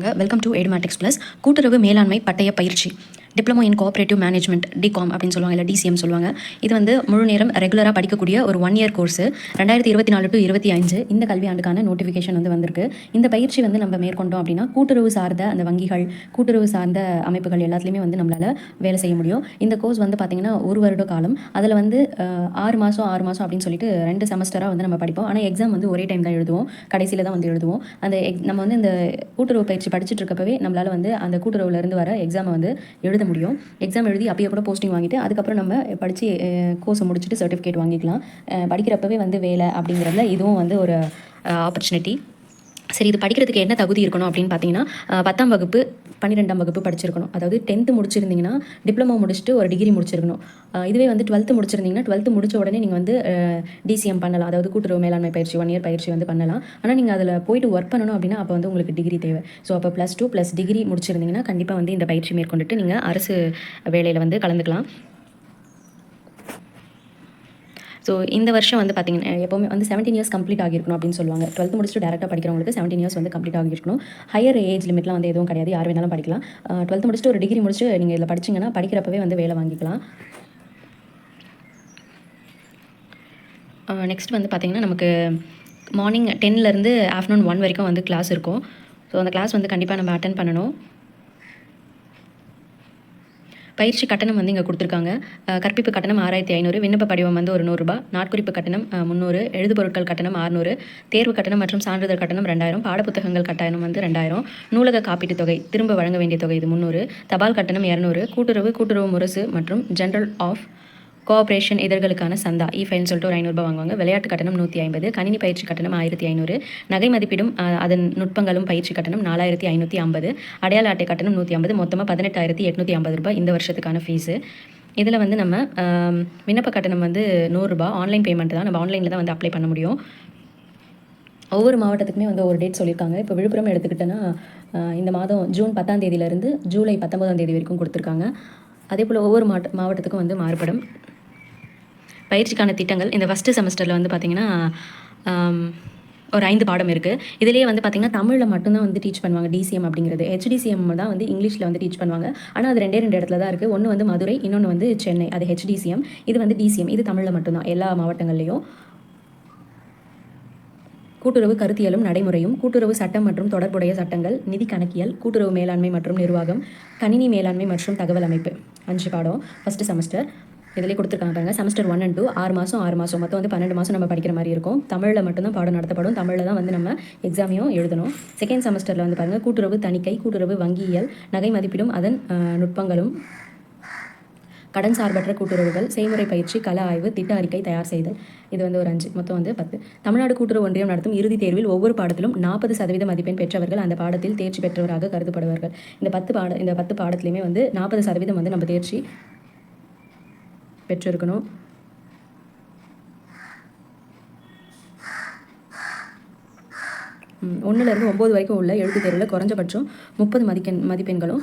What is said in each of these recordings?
Welcome to Edumatics plus கூட்டுறவு மேலாண்மை பட்டய பயிற்சி. டிப்ளமோ இன் கோஆப்ரேட்டிவ் மேனேஜ்மெண்ட் டிகாம் அப்படின்னு சொல்லுவாங்க இல்லை டிசிஎம் சொல்லுவாங்க. இது வந்து முழு நேரம் ரெகுலராக படிக்கக்கூடிய ஒரு ஒன் இயர் கோர்ஸ் ரெண்டாயிரத்தி இருபத்தி நாலு டு இருபத்தி அஞ்சு இந்த கல்வியாண்டுக்கான நோட்டிஃபிகேஷன் வந்து வந்திருக்கு. இந்த பயிற்சி வந்து நம்ம மேற்கொண்டோம் அப்படின்னா கூட்டுறவு சார்ந்த அந்த வங்கிகள் கூட்டுறவு சார்ந்த அமைப்புகள் எல்லாத்துலேயுமே வந்து நம்மளால் வேலை செய்ய முடியும். இந்த கோர்ஸ் வந்து பார்த்திங்கன்னா ஒரு வருட காலம். அதில் வந்து ஆறு மாதம் ஆறு மாதம் அப்படின்னு சொல்லிட்டு ரெண்டு செமஸ்டராக வந்து நம்ம படிப்போம். ஆனால் எக்ஸாம் வந்து ஒரே டைம் தான் எழுதுவோம். கடைசியில் தான் வந்து எழுதுவோம். அந்த எக் நம்ம வந்து இந்த கூட்டுறவு பயிற்சி படிச்சுட்டு இருக்கப்பவே நம்மளால் வந்து அந்த கூட்டுறவுலேருந்து வர எக்ஸாமை வந்து எழுத முடியும். எக்ஸாம் எழுதி அப்பயே கூட போஸ்டிங் வாங்கிட்டு அதுக்கப்புறம் நம்ம படித்து கோர்ஸை முடிச்சுட்டு சர்டிஃபிகேட் வாங்கிக்கலாம். படிக்கிறப்பவே வந்து வேலை அப்படிங்கிறதுல இதுவும் வந்து ஒரு ஆப்பர்ச்சுனிட்டி சரி இது படிக்கிறதுக்கு என்ன தகுதி இருக்கணும் அப்படின்னு பார்த்தீங்கன்னா பத்தாம் வகுப்பு பன்னிரெண்டாம் வகுப்பு படிச்சிருக்கணும். அதாவது டென்த்து முடிச்சிருந்தீங்கன்னா டிப்ளமோ முடிச்சுட்டு ஒரு டிகிரி முடிச்சிருக்கணும். இதுவே வந்து டுவெல்த்து முடிச்சிருந்தீங்கன்னா டுவெல்த்து முடிச்ச உடனே நீங்கள் வந்து டிசிஎம் பண்ணலாம். அதாவது கூட்டுறவு மேலாண்மை பயிற்சி ஒன் இயர் பயிற்சி வந்து பண்ணலாம். ஆனால் நீங்கள் அதில் போயிட்டு ஒர்க் பண்ணணும் அப்படின்னா அப்போ வந்து உங்களுக்கு டிகிரி தேவை. ஸோ அப்போ ப்ளஸ் டூ ப்ளஸ் டிகிரி முடிச்சிருந்தீங்கன்னா கண்டிப்பாக வந்து இந்த பயிற்சி மேற்கொண்டுட்டு நீங்கள் அரசு வேலையில் வந்து கலந்துக்கலாம். ஸோ இந்த வருஷம் வந்து பார்த்தீங்கன்னா எப்போவுமே வந்து செவன்டீன் இயர்ஸ் கம்ப்ளீட் ஆகிருக்கணும் அப்படின்னு சொல்லுவாங்க. டுவெல்த் முடிச்சுட்டு டேரெக்டாக படிக்கிறவங்களுக்கு செவன்டீன் இயர்ஸ் வந்து கம்ப்ளீட் ஆகிருக்கணும் ஹையர் ஏஜ் லிமிட்லாம் வந்து எதுவும் கிடையாது. யார் வேணாலும் படிக்கலாம். டுவெல்த் முடிச்சுட்டு ஒரு டிகிரி முடிச்சுட்டு நீங்கள் இதில் படிச்சிங்கன்னா படிக்கிறப்பவே வந்து வேலை வாங்கிக்கலாம். நெக்ஸ்ட் வந்து பார்த்திங்கன்னா நமக்கு மார்னிங் டென்லேருந்து ஆஃப்டர்நூன் ஒன் வரைக்கும் வந்து கிளாஸ் இருக்கும். ஸோ அந்த கிளாஸ் வந்து கண்டிப்பாக நம்ம அட்டன் பண்ணணும். பயிற்சி கட்டணம் வந்து இங்கே கொடுத்துருக்காங்க. கற்பிப்பு கட்டணம் ஆறாயிரத்தி ஐநூறு விண்ணப்ப படிவம் வந்து ஒரு நூறுரூபா நாட்குறிப்பு கட்டணம் அஹ், முந்நூறு எழுதுபொருட்கள் கட்டணம் அறுநூறு தேர்வு கட்டணம் மற்றும் சான்றிதழ் கட்டணம் ரெண்டாயிரம் பாடப்புத்தகங்கள் கட்டணம் வந்து ரெண்டாயிரம் நூலக காப்பீட்டுத் தொகை திரும்ப வழங்க வேண்டிய தொகை இது முந்நூறு தபால் கட்டணம் இரநூறு கூட்டுறவு கூட்டுறவு முரசு மற்றும் ஜென்ரல் ஆஃப் கோஆப்ரேஷன் இதழ்களுக்கான சந்தா. E இ ஃபைல்னு சொல்லிட்டு ஒரு ஐநூறுபா வாங்குவாங்க. விளையாட்டு கட்டணம் நூற்றி ஐம்பது கணினி பயிற்சி கட்டணம் ஆயிரத்தி ஐநூறு நகை மதிப்பீடும் அதன் நுட்பங்களும் பயிற்சி கட்டணம் நாலாயிரத்தி ஐநூற்றி ஐம்பது அடையாள அட்டை கட்டணம் நூற்றி ஐம்பது மொத்தமாக பதினெட்டாயிரத்தி எட்நூற்றி ஐம்பது ரூபாய் இந்த வருஷத்துக்கான ஃபீஸு இதில் வந்து நம்ம விண்ணப்ப கட்டணம் வந்து நூறுரூபா ஆன்லைன் பேமெண்ட் தான். நம்ம ஆன்லைனில் தான் வந்து அப்ளை பண்ண முடியும். ஒவ்வொரு மாவட்டத்துக்குமே வந்து ஒரு டேட் சொல்லியிருக்காங்க. இப்போ விழுப்புரம் எடுத்துக்கிட்டோன்னா இந்த மாதம் ஜூன் பத்தாம் தேதியிலேருந்து ஜூலை பத்தொம்போதாம் தேதி வரைக்கும் கொடுத்துருக்காங்க. அதே போல் ஒவ்வொரு மாவட்ட மாவட்டத்துக்கும் வந்து மாறுபடும். பயிற்சிக்கான திட்டங்கள். இந்த ஃபஸ்ட்டு செமஸ்டரில் வந்து பார்த்திங்கன்னா ஒரு ஐந்து பாடம் இருக்குது இதுலேயே வந்து பார்த்திங்கன்னா தமிழில் மட்டும்தான் வந்து டீச் பண்ணுவாங்க டிசிஎம் அப்படிங்கிறது. ஹெச்டிசிஎம் தான் வந்து இங்கிலீஷில் வந்து டீச் பண்ணுவாங்க. ஆனால் அது ரெண்டே ரெண்டு இடத்துல தான் இருக்குது ஒன்று வந்து மதுரை இன்னொன்று வந்து சென்னை. அது ஹெச்டிசிஎம் இது வந்து டிசிஎம் இது தமிழில் மட்டும்தான். எல்லா மாவட்டங்கள்லேயும். கூட்டுறவு கருத்தியலும் நடைமுறையும் கூட்டுறவு சட்டம் மற்றும் தொடர்புடைய சட்டங்கள் நிதி கணக்கியல் கூட்டுறவு மேலாண்மை மற்றும் நிர்வாகம் கணினி மேலாண்மை மற்றும் தகவல் அமைப்பு. அஞ்சு பாடம் ஃபஸ்ட்டு செமஸ்டர் இதிலே கொடுத்துருக்காங்க பாருங்க. செமஸ்டர் ஒன் அண்ட் டூ ஆறு மாதம் ஆறு மாதம் மொத்தம் வந்து பன்னெண்டு மாதம் நம்ம படிக்கிற மாதிரி இருக்கும். தமிழில் மட்டும்தான் பாடம் நடத்தப்படும். தமிழில் தான் வந்து நம்ம எக்ஸாமையும் எழுதணும். செகண்ட் செமஸ்டரில் வந்து பாருங்கள் கூட்டுறவு தணிக்கை கூட்டுறவு வங்கியியல் நகை மதிப்பீடும் அதன் நுட்பங்களும் கடன் சார்பற்ற கூட்டுறவுகள் செய்முறை பயிற்சி கல ஆய்வு திட்ட அறிக்கை தயார் செய்தல். இது வந்து ஒரு அஞ்சு. மொத்தம் வந்து பத்து. தமிழ்நாடு கூட்டுறவு ஒன்றியம் நடத்தும் இறுதித் தேர்வில் ஒவ்வொரு பாடத்திலும் நாற்பது சதவீத மதிப்பெண் பெற்றவர்கள் அந்த பாடத்தில் தேர்ச்சி பெற்றவராக கருதப்படுவார்கள். இந்த பத்து பாட இந்த பத்து பாடத்துலையுமே வந்து நாற்பது சதவீதம் வந்து நம்ம தேர்ச்சி பெற்றிருக்கணும். ஒன்றுலேருந்து ஒம்பது வரைக்கும் உள்ள எழுத்து தேர்வில் குறைஞ்சபட்சம் முப்பது மதிப்பெண் மதிப்பெண்களும்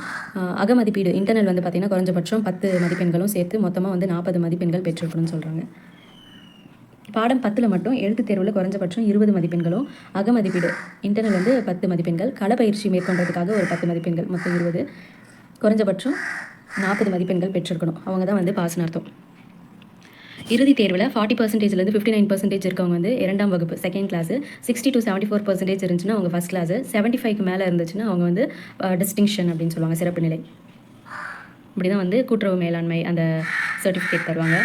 அகமதிப்பீடு இன்டர்னல் வந்து பார்த்திங்கன்னா குறைஞ்சபட்சம் பத்து மதிப்பெண்களும் சேர்த்து மொத்தமாக வந்து நாற்பது மதிப்பெண்கள் பெற்றிருக்கணும்னு சொல்கிறாங்க பாடம் பத்தில் மட்டும் எழுத்து தேர்வில் குறைஞ்சபட்சம் இருபது மதிப்பெண்களும் அகமதிப்பீடு இன்டர்னல் வந்து பத்து மதிப்பெண்கள் களப்பயிற்சி மேற்கொண்டதுக்காக ஒரு பத்து மதிப்பெண்கள் மொத்தம் இருபது. குறைஞ்சபட்சம் நாற்பது மதிப்பெண்கள் பெற்றிருக்கணும். அவங்க தான் வந்து பாஸ்னு அர்த்தம். இறுதி தேர்வில் ஃபார்ட்டி பர்சன்டேஜ்லேருந்து ஃபிஃப்டி நைன் பர்சன்டேஜ் இருக்கவங்க வந்து இரண்டாம் வகுப்பு second class sixty to seventy four percentage இருந்துச்சுன்னா அவங்க ஃபஸ்ட் கிளாஸ் செவன்ட்டி ஃபைவ்க்கு மேலே இருந்துச்சுன்னா அவங்க வந்து டிஸ்டிங்ஷன் அப்படின்னு சொல்லுவாங்க சிறப்பு நிலை. இப்படி தான் வந்து கூட்டுறவு மேலாண்மை அந்த சர்டிஃபிகேட் தருவாங்க.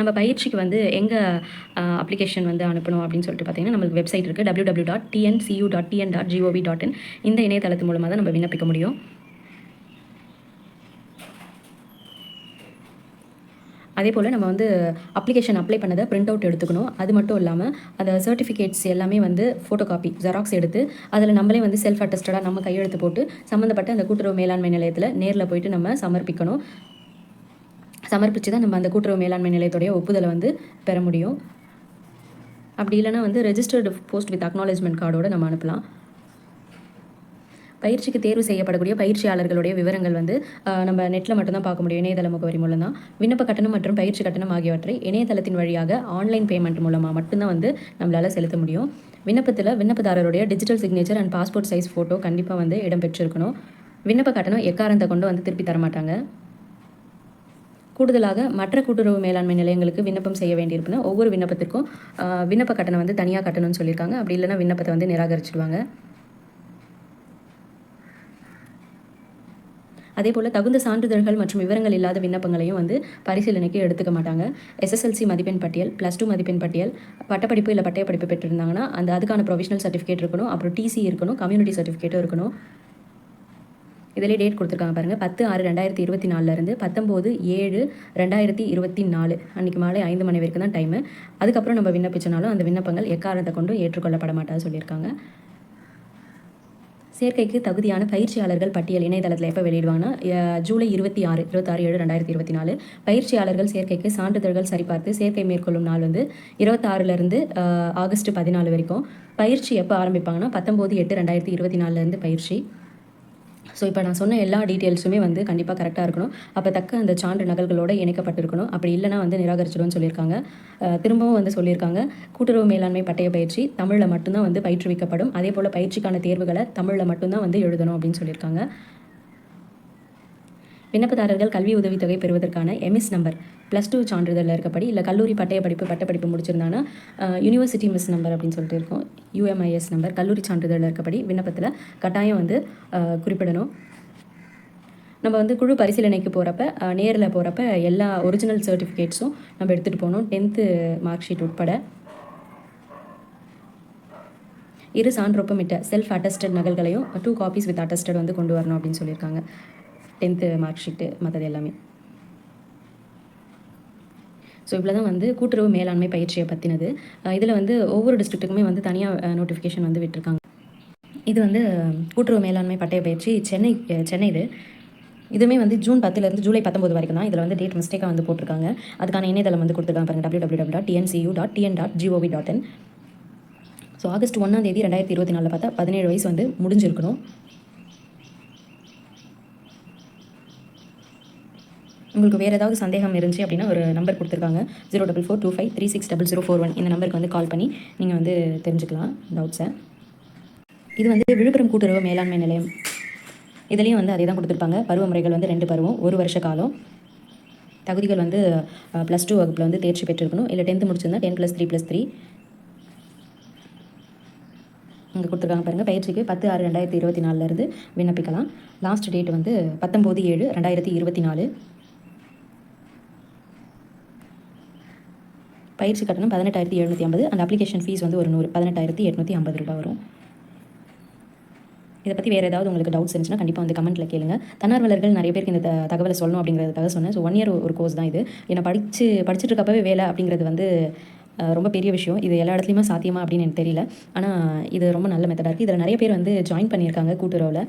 நம்ம பயிற்சிக்கு வந்து எங்கே அப்ளிகேஷன் வந்து அனுப்பணும் அப்படின்னு சொல்லிட்டு பார்த்தீங்கன்னா நம்மளுக்கு வெப்சைட் இருக்குது W W dot TNCU dot TN dot GOV dot in இந்த இணையதளத்து மூலமாக தான் நம்ம விண்ணப்பிக்க முடியும். அதே போல் நம்ம வந்து அப்ளிகேஷன் அப்ளை பண்ணதை பிரிண்ட் அவுட் எடுத்துக்கணும். அது மட்டும் இல்லாமல் அந்த சர்டிஃபிகேட்ஸ் எல்லாமே வந்து ஃபோட்டோ காப்பி ஜெராக்ஸ் எடுத்து அதில் நம்மளே வந்து செல்ஃப் அட்டஸ்டடாக நம்ம கையெழுத்து போட்டு சம்மந்தப்பட்ட அந்த கூட்டுறவு மேலாண்மை நிலையத்தில் நேரில் போயிட்டு நம்ம சமர்ப்பிக்கணும். சமர்ப்பித்து தான் நம்ம அந்த கூட்டுறவு மேலாண்மை நிலையத்துடைய ஒப்புதலை வந்து பெற முடியும். அப்படி இல்லைனா வந்து ரெஜிஸ்டர்டு போஸ்ட் வித் அக்னாலேஜ்மெண்ட் கார்டோட நம்ம அனுப்பலாம். பயிற்சிக்கு தேர்வு செய்யப்படக்கூடிய பயிற்சியாளர்களுடைய விவரங்கள் வந்து நம்ம நெட்டில் மட்டும்தான் பார்க்க முடியும். இணையதள முகவரி மூலம் தான் விண்ணப்ப கட்டணம் மற்றும் பயிற்சி கட்டணம் ஆகியவற்றை இணையதளத்தின் வழியாக ஆன்லைன் பேமெண்ட் மூலமாக மட்டும்தான் வந்து நம்மளால் செலுத்த முடியும். விண்ணப்பத்தில் விண்ணப்பதாரருடைய digital signature and passport size photo கண்டிப்பாக வந்து இடம்பெற்றிருக்கணும் விண்ணப்ப கட்டணம் எக்காரத்தை கொண்டு வந்து திருப்பி தர மாட்டாங்க கூடுதலாக மற்ற கூட்டுறவு மேலாண்மை நிலையங்களுக்கு விண்ணப்பம் செய்ய வேண்டியிருப்புனா ஒவ்வொரு விண்ணப்பத்திற்கும் விண்ணப்ப கட்டணம் வந்து தனியாக கட்டணும்னு சொல்லியிருக்காங்க. அப்படி இல்லைன்னா விண்ணப்பத்தை வந்து நிராகரிச்சிடுவாங்க. அதே போல் தகுந்த சான்றிதழ்கள் மற்றும் விவரங்கள் இல்லாத விண்ணப்பங்களையும் வந்து பரிசீலனைக்கு எடுத்துக்க மாட்டாங்க. எஸ்எஸ்எல்சி மதிப்பெண் பட்டியல் ப்ளஸ் டூ மதிப்பெண் பட்டியல் பட்டப்படிப்பு இல்லை பட்டய படிப்பு பெற்றிருந்தாங்கன்னா அந்த அதுக்கான ப்ரொவிஷனல் சர்டிஃபிகேட் இருக்கணும். அப்புறம் டிசி இருக்கணும் கம்யூனிட்டி சர்டிஃபிகேட்டும் இருக்கணும். இதிலே டேட் கொடுத்துருக்காங்க பாருங்கள் பத்து ஆறு ரெண்டாயிரத்தி இருபத்தி நாலுலேருந்து பத்தொம்போது ஏழு ரெண்டாயிரத்தி இருபத்தி நாலு. அன்றைக்கி மாலை ஐந்து மணி வரைக்கும் தான் டைமு அதுக்கப்புறம் நம்ம விண்ணப்பிச்சனாலும் அந்த விண்ணப்பங்கள் எக்காரணத்தை கொண்டும் ஏற்றுக்கொள்ளப்பட மாட்டாது சொல்லியிருக்காங்க. சேர்க்கைக்கு தகுதியான பயிற்சியாளர்கள் பட்டியல் இணையதளத்தில் எப்போ வெளியிடுவாங்கன்னா ஜூலை இருபத்தி ஆறு இருபத்தாறு ஏழு ரெண்டாயிரத்தி இருபத்தி நாலு. பயிற்சியாளர்கள் சேர்க்கைக்கு சான்றிதழ்கள் சரிபார்த்து சேர்க்கை மேற்கொள்ளும் நாள் வந்து இருபத்தாறுலேருந்து ஆகஸ்ட் பதினாலு வரைக்கும். பயிற்சி எப்போ ஆரம்பிப்பாங்கன்னா பத்தொம்போது எட்டு ரெண்டாயிரத்தி இருபத்தி நாலுலேருந்து பயிற்சி. ஸோ இப்போ நான் சொன்ன எல்லா டீட்டெயில்ஸுமே வந்து கண்டிப்பாக கரெக்டாக இருக்கணும். அப்போ தக்க அந்த சான்று நகல்களோடு இணைக்கப்பட்டிருக்கணும். அப்படி இல்லைனா வந்து நிராகரிச்சிடும்னு சொல்லியிருக்காங்க. திரும்பவும் வந்து சொல்லியிருக்காங்க. கூட்டுறவு மேலாண்மை பட்டய பயிற்சி தமிழில் மட்டும்தான் வந்து பயிற்றுவிக்கப்படும். அதே போல் பயிற்சிக்கான தேர்வுகளை தமிழில் மட்டும்தான் வந்து எழுதணும் அப்படின்னு சொல்லியிருக்காங்க. விண்ணப்பதாரர்கள் கல்வி உதவித்தொகை பெறுவதற்கான எம்எஸ் நம்பர் ப்ளஸ் டூ சான்றிதழில் இருக்கப்படி இல்லை கல்லூரி பட்டய படிப்பு பட்டப்படிப்பு முடிச்சிருந்தாங்கன்னா யூனிவர்சிட்டி மிஸ் நம்பர் அப்படின்னு சொல்லிட்டு இருக்கும். யூஎம்ஐஎஸ் நம்பர் கல்லூரி சான்றிதழில் இருக்கப்படி விண்ணப்பத்தில் கட்டாயம் வந்து குறிப்பிடணும். நம்ம வந்து குழு பரிசீலனைக்கு போகிறப்ப நேரில் போகிறப்ப எல்லா ஒரிஜினல் சர்டிஃபிகேட்ஸும் நம்ம எடுத்துகிட்டு போகணும் டென்த்து மார்க் ஷீட் உட்பட. இரு சான்றொப்பமிட்ட செல்ஃப் அட்டஸ்டட் நகல்களையும் டூ காப்பீஸ் வித் அட்டஸ்டட் வந்து கொண்டு வரணும் அப்படின்னு சொல்லியிருக்காங்க. டென்த்து மார்க் ஷீட்டு மற்றது எல்லாமே. ஸோ இவ்வளோ தான் வந்து கூட்டுறவு மேலாண்மை பயிற்சியை பற்றினது இதில் வந்து ஒவ்வொரு டிஸ்ட்ரிக்ட்டுக்குமே வந்து தனியாக நோட்டிஃபிகேஷன் வந்து விட்டிருக்காங்க. இது வந்து கூட்டுறவு மேலாண்மை பட்டய பயிற்சி சென்னை சென்னை இது. இதுவுமே வந்து ஜூன் பத்துலேருந்து ஜூலை பத்தொம்பது வரைக்கும் தான் இதில் வந்து டேட் மிஸ்டேக்காக வந்து போட்டிருக்காங்க. அதுக்கான இணையதளம் வந்து கொடுத்துருக்காங்க பாருங்க W W dot TNCU dot TN dot GOV dot in so August ஒன்றாம் தேதி ரெண்டாயிரத்தி இருபத்தி நாலில் பார்த்தா பதினேழு வயசு வந்து முடிஞ்சிருக்கணும். உங்களுக்கு வேறு ஏதாவது சந்தேகம் இருந்துச்சு அப்படின்னா ஒரு நம்பர் கொடுத்துருக்காங்க. Zero double four two five three six double zero four one இந்த நம்பருக்கு வந்து கால் பண்ணி நீங்கள் வந்து தெரிஞ்சுக்கலாம். டவுட்ஸை இது வந்து விழுப்புரம் கூட்டுறவு மேலாண்மை நிலையம். இதுலேயும் வந்து அதே தான் கொடுத்துருப்பாங்க பருவமுறைகள் வந்து ரெண்டு பருவம். ஒரு வருஷ காலம். தகுதிகள் வந்து ப்ளஸ் டூ வகுப்பில் வந்து தேர்ச்சி பெற்றிருக்கணும். இல்லை டென்த்து முடிச்சிருந்தா ten plus three plus three இங்கே கொடுத்துருக்காங்க பாருங்கள் பயிற்சிக்கு பத்து ஆறு ரெண்டாயிரத்தி இருபத்தி நாலுலேருந்து விண்ணப்பிக்கலாம். லாஸ்ட் டேட் வந்து பத்தொம்போது ஏழு ரெண்டாயிரத்தி இருபத்தி நாலு. பயிற்சி கட்டணம் பதினெட்டாயிரத்தி எழுநூற்றி ஐம்பது. அந்த அப்ளிகேஷன் ஃபீஸ் வந்து ஒரு நூறு பதினெட்டாயிரத்தி எட்நூற்றி ஐம்பது ரூபாய் வரும். இதை பற்றி வேறு ஏதாவது உங்களுக்கு டவுட்ஸ் இருந்துச்சுன்னா கண்டிப்பாக வந்து கமெண்ட்டில் கேளுங்க. தன்னார்வலர்கள் நிறைய பேருக்கு இந்த தகவலை சொல்லணும் அப்படிங்கிறதுக்காக சொன்னேன். ஸோ ஒன் இயர் ஒரு கோர்ஸ் தான் இது. என்னை படித்து படிச்சுட்டு இருக்கப்பவே வேலை அப்படிங்கிறது வந்து ரொம்ப பெரிய விஷயம். இது எல்லா இடத்துலையுமே சாத்தியமா அப்படின்னு எனக்கு தெரியல. ஆனால் இது ரொம்ப நல்ல மெத்தடாக இருக்குது இதில் நிறைய பேர் வந்து ஜாயின் பண்ணியிருக்காங்க கூட்டுறவில்.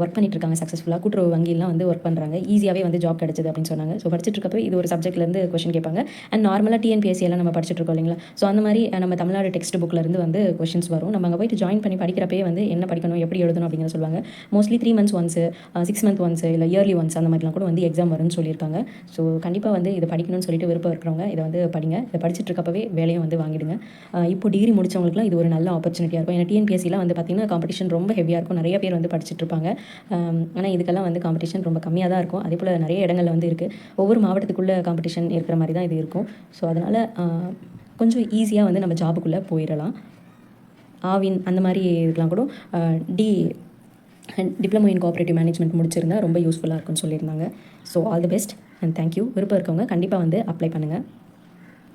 ஒர்க் பண்ணிட்டு இருக்காங்க சக்ஸஸ்ஃபுல்லாக கூட்டுறவு வங்கிலாம் வந்து ஒர்க் பண்ணுறாங்க ஈஸியாகவே வந்து ஜாப் கிடச்சிது அப்படின்னு சொன்னாங்க. ஸோ படிச்சுட்டு இருக்கப்போ இது ஒரு சப்ஜெக்ட்லேருந்து கொஷின் கேட்பாங்க. அண்ட் நார்மலாக டிஎன்பிஎஸ்சி எல்லாம் நம்ம படிச்சுட்டு இருக்கோம் இல்லைங்களா? ஸோ அந்த மாதிரி நம்ம தமிழ்நாடு டெக்ஸ்ட் புக்லேருந்து வந்து கொஷின்ஸ் வரும். நம்ம அங்கே போயிட்டு ஜாயின் பண்ணி படிக்கிறப்பே வந்து என்ன படிக்கணும் எப்படி எழுதணும் அப்படிங்கிற சொல்லுவாங்க. Mostly three months once six month once இல்லை இயர்லி ஒன்ஸ் அந்த மாதிரிலாம் கூட வந்து எக்ஸாம் வரும்னு சொல்லியிருக்காங்க. ஸோ கண்டிப்பாக வந்து இதை படிக்கணும்னு சொல்லிட்டு விருப்பம் இருக்கிறவங்க இதை வந்து படிங்க. இதை படிச்சுட்டு இருக்கப்பவே வேலையும் வந்து வாங்கிடுங்க. இப்போ டிகிரி முடித்தவங்களுக்குலாம் இது ஒரு நல்ல ஆப்பர்ச்சுனிட்டியாக இருக்கும். ஏன்னா டிஎன்பிஎஸ்சிலாம் வந்து பார்த்திங்கன்னா காம்படிஷன் ரொம்ப ஹெவியாக இருக்கும். நிறைய பேர் வந்து படிச்சுட்டு இருப்பாங்க ஆனால் இதுக்கெல்லாம் வந்து காம்படிஷன் ரொம்ப கம்மியாக தான் இருக்கும். அதே போல் நிறைய இடங்களில் வந்து இருக்குது ஒவ்வொரு மாவட்டத்துக்குள்ளே காம்படிஷன் இருக்கிற மாதிரி தான் இது இருக்கும். ஸோ அதனால் கொஞ்சம் ஈஸியாக வந்து நம்ம ஜாபுக்குள்ளே போயிடலாம். ஆவின் அந்த மாதிரி இதுக்கெலாம் கூட D diploma in cooperative management முடிச்சிருந்தா ரொம்ப யூஸ்ஃபுல்லாக இருக்கும்னு சொல்லியிருந்தாங்க. So all the best and thank you விருப்பம் இருக்கவங்க கண்டிப்பாக வந்து அப்ளை பண்ணுங்கள்